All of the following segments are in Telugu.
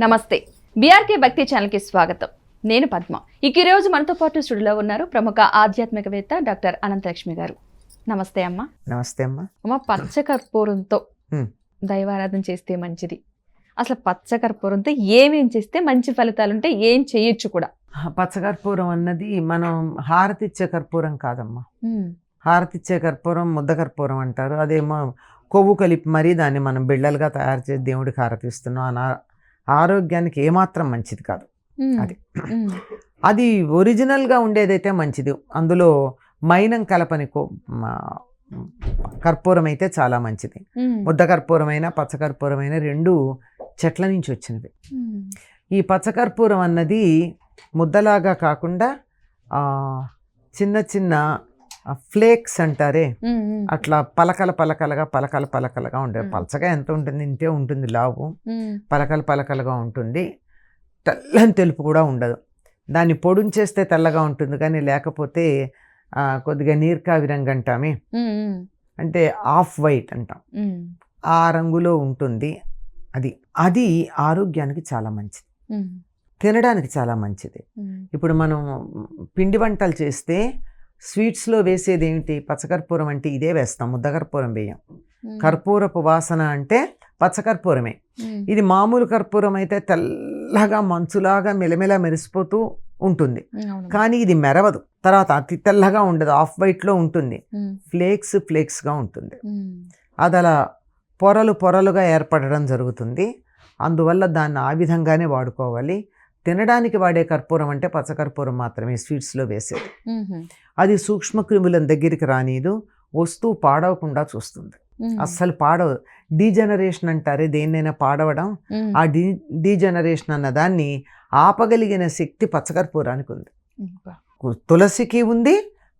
నమస్తే. బీఆర్కే భక్తి ఛానల్కి స్వాగతం. నేను పద్మ. ఇక ఈ రోజు మనతో పాటు స్టూడియోలో ఉన్నారు ప్రముఖ ఆధ్యాత్మికవేత్త డాక్టర్ అనంతలక్ష్మి గారు. నమస్తే అమ్మ. నమస్తే అమ్మా. అమ్మ పచ్చకర్పూరంతో. దైవారాధన చేస్తే మంచిది. అసలు పచ్చకర్పూరంతో ఏమేం చేస్తే మంచి ఫలితాలు ఉంటే ఏం చేయొచ్చు కూడా? పచ్చకర్పూరం అన్నది మనం హారతిచ్చే కర్పూరం కాదమ్మా. హారతిచ్చే కర్పూరం ముద్ద కర్పూరం అంటారు. అదేమో కొవ్వు కలిపి మరీ దాన్ని మనం బిళ్ళలుగా తయారు చేసి దేవుడికి హారతిస్తున్నాం. అన ఆరోగ్యానికి ఏమాత్రం మంచిది కాదు. అది. అది ఒరిజినల్గా ఉండేదైతే మంచిది అందులో మైనం కలపని కర్పూరం అయితే చాలా మంచిది. ముద్ద కర్పూరమైన పచ్చ కర్పూరమైన రెండు చెట్ల నుంచి వచ్చినవి. ఈ పచ్చకర్పూరం అన్నది ముద్దలాగా కాకుండా చిన్న చిన్న ఫ్లేక్స్ అంటారే. అట్లా పలకల పలకలుగా పలకల పలకలుగా మ్మ్. పలచగా ఎంత ఉంటుంది ఇంతే ఉంటుంది లావు. పలకల పలకలుగా ఉంటుంది తెల్లని తెలుపు కూడా ఉండదు దాన్ని పొడుంచేస్తే తెల్లగా ఉంటుంది కానీ లేకపోతే కొద్దిగా నీర్కావి రంగు అంటామే. అంటే ఆఫ్ వైట్ అంటాం. ఆ రంగులో ఉంటుంది అది అది ఆరోగ్యానికి చాలా మంచిది. తినడానికి చాలా మంచిది. ఇప్పుడు మనం పిండి వంటలు చేస్తే స్వీట్స్లో వేసేది ఏమిటి పచ్చకర్పూరం అంటే ఇదే వేస్తాం ముద్దకర్పూరం వేయం హ్మ్. కర్పూరపు వాసన అంటే పచ్చకర్పూరమే. ఇది మామూలు కర్పూరం అయితే తెల్లగా మంచులాగా మెలమెల మెరిసిపోతూ ఉంటుంది. కానీ ఇది మెరవదు తర్వాత అతి తెల్లగా ఉండదు ఆఫ్ వైట్లో ఉంటుంది. ఫ్లేక్స్ ఫ్లేక్స్గా ఉంటుంది. అది అలా పొరలు పొరలుగా ఏర్పడడం జరుగుతుంది అందువల్ల దాన్ని ఆ విధంగానే వాడుకోవాలి తినడానికి వాడే కర్పూరం అంటే పచ్చకర్పూరం మాత్రమే స్వీట్స్లో వేసేది. అది సూక్ష్మక్రిములను దగ్గరికి రానీదు వస్తువు పాడవకుండా చూస్తుంది. అస్సలు పాడవదు డీజనరేషన్ అంటారే దేన్నైనా పాడవడం. ఆ డీ డీజనరేషన్ అన్న దాన్ని ఆపగలిగిన శక్తి పచ్చకర్పూరానికి ఉంది. తులసికి ఉంది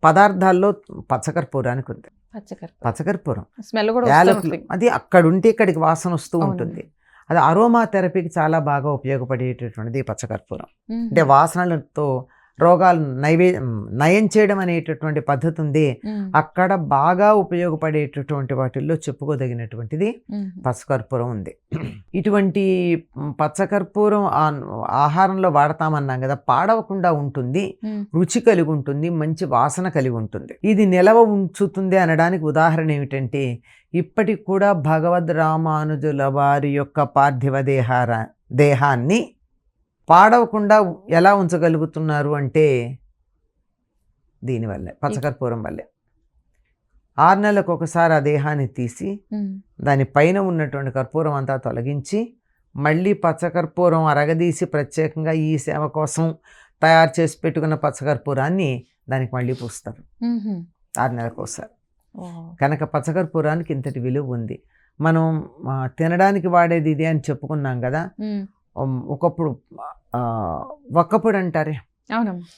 పదార్థాల్లో పచ్చకర్పూరానికి ఉంది పచ్చకర్పూరం స్మెల్ కూడా. అది అక్కడ ఉంటే ఇక్కడికి వాసన వస్తూ. ఉంటుంది అది అరోమా థెరపీకి చాలా బాగా ఉపయోగపడేటటువంటిది పచ్చకర్పూరం. అంటే వాసనలతో రోగాలు నైవే నయం చేయడం అనేటటువంటి పద్ధతి ఉంది. అక్కడ బాగా ఉపయోగపడేటటువంటి వాటిల్లో చెప్పుకోదగినటువంటిది. పచ్చకర్పూరం ఉంది ఇటువంటి పచ్చకర్పూరం ఆహారంలో వాడతామన్నాం కదా పాడవకుండా ఉంటుంది. రుచి కలిగి ఉంటుంది మంచి వాసన కలిగి ఉంటుంది ఇది నిలవ ఉంచుతుంది అనడానికి ఉదాహరణ ఏమిటంటే ఇప్పటికి కూడా భగవద్ రామానుజుల వారి యొక్క పార్థివ దేహార దేహాన్ని పాడవకుండా ఎలా ఉంచగలుగుతున్నారు అంటే దీనివల్లే పచ్చకర్పూరం వల్లే ఆరు నెలలకు ఒకసారి ఆ దేహాన్ని తీసి. దాని పైన ఉన్నటువంటి కర్పూరం అంతా తొలగించి మళ్ళీ పచ్చకర్పూరం అరగదీసి ప్రత్యేకంగా ఈ సేవ కోసం తయారు చేసి పెట్టుకున్న పచ్చకర్పూరాన్ని దానికి మళ్ళీ పూస్తారు. ఆరు నెలలకు ఒకసారి. కనుక పచ్చకర్పూరానికి ఇంతటి విలువ ఉంది మనం తినడానికి వాడేది ఇది అని చెప్పుకున్నాం కదా ఒకప్పుడు వక్కపొడి అంటారే.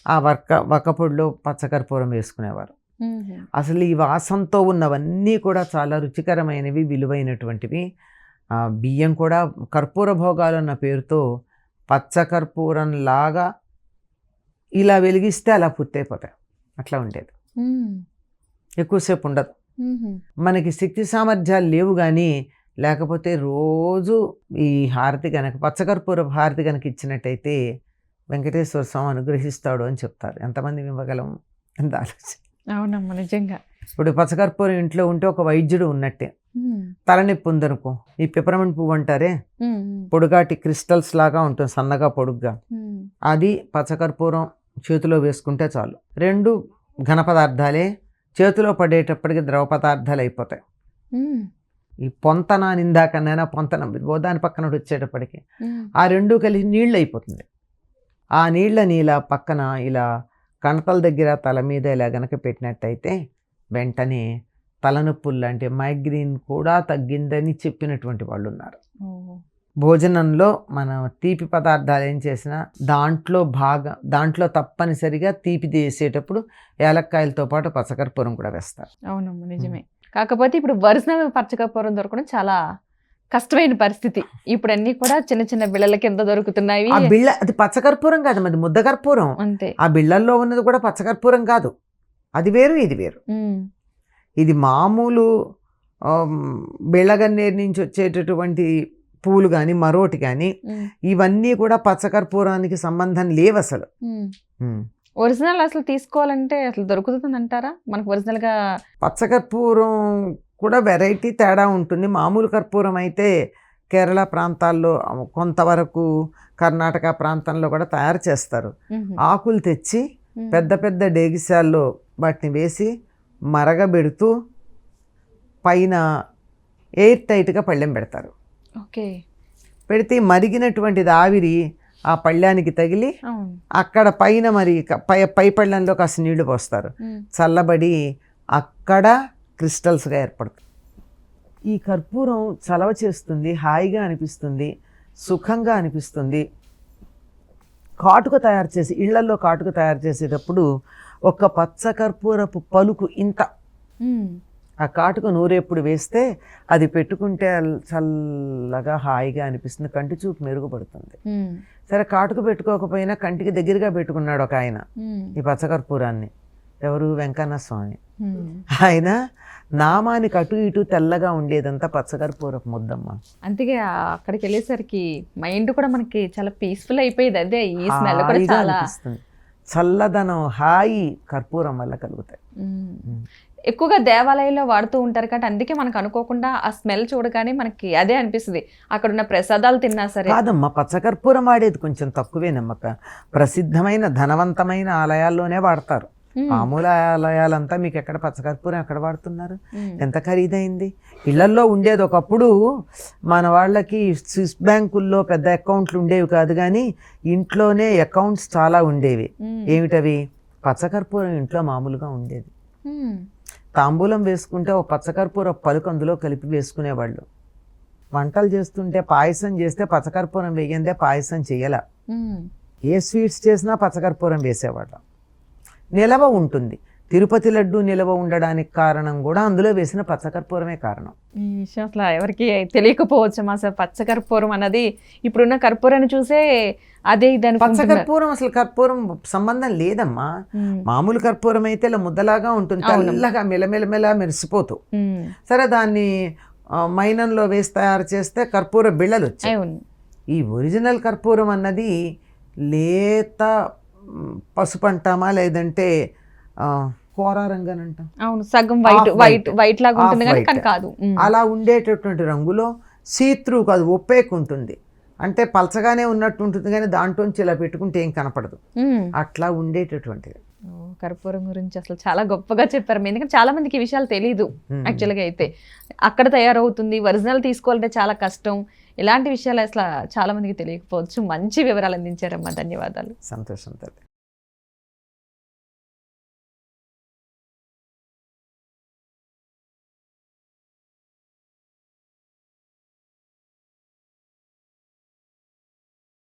ఆ వక్క వక్కపొడిలో పచ్చకర్పూరం వేసుకునేవారు. అసలు ఈ వాసంతో ఉన్నవన్నీ కూడా చాలా రుచికరమైనవి విలువైనటువంటివి. బియ్యం కూడా కర్పూర భోగాలు అన్న పేరుతో పచ్చ కర్పూరం లాగా ఇలా వెలిగిస్తే అలా పూర్తయిపోతాయి. అట్లా ఉండేది. ఎక్కువసేపు ఉండదు. మనకి శక్తి సామర్థ్యాలు లేవు కానీ లేకపోతే రోజు ఈ హారతి కనుక పచ్చకర్పూర హారతి కనుక ఇచ్చినట్టయితే వెంకటేశ్వర స్వామి అనుగ్రహిస్తాడు అని చెప్తారు ఎంతమంది ఇవ్వగలం ఎంత ఆలోచన అవునమ్మా నిజంగా ఇప్పుడు పచ్చకర్పూరం ఇంట్లో ఉంటే ఒక వైద్యుడు ఉన్నట్టే. తలనొప్పి ఉందనుకో ఈ పిపరమెంట్ పువ్వు అంటారే. పొడుగాటి క్రిస్టల్స్ లాగా ఉంటుంది సన్నగా పొడుగ్గా. అది పచ్చకర్పూరం చేతిలో వేసుకుంటే చాలు రెండు ఘన పదార్థాలే చేతిలో పడేటప్పటికి ద్రవ పదార్థాలు అయిపోతాయి. ఈ పొంతన నిందాకనైనా పొంతన దాని పక్కన వచ్చేటప్పటికి. ఆ రెండు కలిసి నీళ్ళు అయిపోతుంది ఆ నీళ్ళని ఇలా పక్కన ఇలా కణతల దగ్గర తల మీద ఇలా గనక పెట్టినట్టయితే వెంటనే తలనొప్పులు లాంటి మైగ్రీన్ కూడా తగ్గిందని చెప్పినటువంటి వాళ్ళు ఉన్నారు. భోజనంలో మనం తీపి పదార్థాలు ఏం చేసినా దాంట్లో భాగం దాంట్లో తప్పనిసరిగా తీపి చేసేటప్పుడు ఏలక్కాయలతో పాటు పచ్చకర్పూరం కూడా వేస్తారు. అవునమ్మా నిజమే. కాకపోతే ఇప్పుడు ఒరిజినల్ పచ్చకర్పూరం దొరకడం చాలా కష్టమైన పరిస్థితి. ఇప్పుడు అన్ని కూడా చిన్న చిన్న బిళ్ళల కింద దొరుకుతున్నాయి. ఆ బిళ్ళ అది పచ్చకర్పూరం కాదు అది ముద్దకర్పూరం. అంతే. ఆ బిళ్ళల్లో ఉన్నది కూడా పచ్చకర్పూరం కాదు. అది వేరు ఇది వేరు. ఇది మామూలు బిళ్ళగన్నేరు నుంచి వచ్చేటటువంటి పూలు కానీ మరోటి కానీ ఇవన్నీ కూడా పచ్చకర్పూరానికి సంబంధం లేవు అసలు. ఒరిజినల్ అసలు తీసుకోవాలంటే అసలు దొరుకుతుంది అంటారా? మనకు ఒరిజినల్గా పచ్చకర్పూరం కూడా వెరైటీ తేడా ఉంటుంది. మామూలు కర్పూరం అయితే కేరళ ప్రాంతాల్లో కొంతవరకు కర్ణాటక ప్రాంతంలో కూడా తయారు చేస్తారు. ఆకులు తెచ్చి పెద్ద పెద్ద డేగిసాల్లో వాటిని వేసి మరగబెడుతూ పైన ఎయిర్ టైట్గా పళ్ళెం పెడతారు. ఓకే. పెడితే మరిగినటువంటిది ఆవిరి ఆ పళ్ళానికి తగిలి అక్కడ పైన మరి పై పై పళ్ళంలో కాస్త నీళ్ళు పోస్తారు. చల్లబడి అక్కడ క్రిస్టల్స్గా ఏర్పడుతుంది ఈ కర్పూరం చలవ చేస్తుంది హాయిగా అనిపిస్తుంది సుఖంగా అనిపిస్తుంది. కాటుక తయారు చేసి ఇళ్ళల్లో కాటుక తయారు చేసేటప్పుడు ఒక పచ్చ కర్పూరపు పలుకు ఇంత. ఆ కాటుక నూరేప్పుడు వేస్తే అది పెట్టుకుంటే చల్లగా హాయిగా అనిపిస్తుంది. కంటి చూపు మెరుగుపడుతుంది. సరే కాటుక పెట్టుకోకపోయినా కంటికి దగ్గరగా పెట్టుకున్నాడు ఒక ఆయన. ఈ పచ్చకర్పూరాన్ని. ఎవరు? వెంకన్న స్వామి. ఆయన నామానికి అటు ఇటు తెల్లగా ఉండేదంతా పచ్చకర్పూరపు ముద్దమ్మ. అందుకే అక్కడికి వెళ్ళేసరికి మైండ్ కూడా మనకి చాలా పీస్ఫుల్ అయిపోయేది. అదే ఈ స్మెల్ కూడా చాలా చల్లదనం హాయి కర్పూరం వల్ల కలుగుతాయి. ఎక్కువగా దేవాలయాల్లో వాడుతూ ఉంటారు కాబట్టి అందుకే మనకు అనుకోకుండా ఆ స్మెల్ చూడగానే మనకి అదే అనిపిస్తుంది. అక్కడ ఉన్న ప్రసాదాలు తిన్నా సరే. కాదమ్మా పచ్చకర్పూరం వాడేది కొంచెం తక్కువే నమ్మక ప్రసిద్ధమైన ధనవంతమైన ఆలయాల్లోనే వాడతారు. మామూలు ఆలయాలంతా మీకు ఎక్కడ పచ్చకర్పూరం ఎక్కడ వాడుతున్నారు? ఎంత ఖరీదైంది? ఇళ్ళల్లో ఉండేది ఒకప్పుడు మన వాళ్ళకి స్విస్ బ్యాంకుల్లో పెద్ద అకౌంట్లు ఉండేవి కాదు కానీ ఇంట్లోనే అకౌంట్స్ చాలా ఉండేవి. ఏమిటవి? పచ్చకర్పూరం ఇంట్లో మామూలుగా ఉండేది. తాంబూలం వేసుకుంటే ఒక పచ్చకర్పూర పలుకు అందులో కలిపి వేసుకునేవాళ్ళు. వంటలు చేస్తుంటే పాయసం చేస్తే పచ్చకర్పూరం వేయందే పాయసం చేయాల. ఏ స్వీట్స్ చేసినా పచ్చకర్పూరం వేసేవాళ్ళం. నిలవ ఉంటుంది. తిరుపతి లడ్డు నిలవ ఉండడానికి కారణం కూడా అందులో వేసిన పచ్చకర్పూరమే కారణం. ఈ విషయం అసలు ఎవరికి తెలియకపోవచ్చు అసలు పచ్చ కర్పూరం అన్నది. ఇప్పుడున్న కర్పూరాన్ని చూసే అదే అనుకుంటున్నారు. పచ్చకర్పూరం అసలు కర్పూరం సంబంధం లేదమ్మా. మామూలు కర్పూరం అయితే ఇలా ముద్దలాగా ఉంటుంది. తెల్లగా మెలమెలమెల మెరిసిపోతూ. సరే దాన్ని మైనంలో వేసి తయారు చేస్తే కర్పూర బిళ్ళలు వచ్చాయి. ఈ ఒరిజినల్ కర్పూరం అన్నది లేత పసుపు అంటామా లేదంటే కోరా రంగు అని అంటాం అవును సగం వైట్ వైట్. వైట్ లాగా ఉంటుంది కానీ. కాదు. అలా ఉండేటటువంటి రంగులో సీత్రూ కాదు ఒప్పేక్ ఉంటుంది అంటే పలచగానే ఉన్నట్టు ఉంటుంది కానీ దాంట్లోంచి ఇలా పెట్టుకుంటే ఏం కనపడదు. అట్లా ఉండేటటువంటిది. కర్పూరం గురించి అసలు చాలా గొప్పగా చెప్పారు. ఎందుకంటే చాలా మందికి ఈ విషయాలు తెలీదు మ్. యాక్చువల్గా అయితే. అక్కడ తయారవుతుంది ఒరిజినల్ తీసుకోవాలంటే చాలా కష్టం. ఇలాంటి విషయాలు అసలు చాలా మందికి తెలియకపోవచ్చు. మంచి వివరాలు అందించారమ్మా. ధన్యవాదాలు. సంతోషం తల్లి.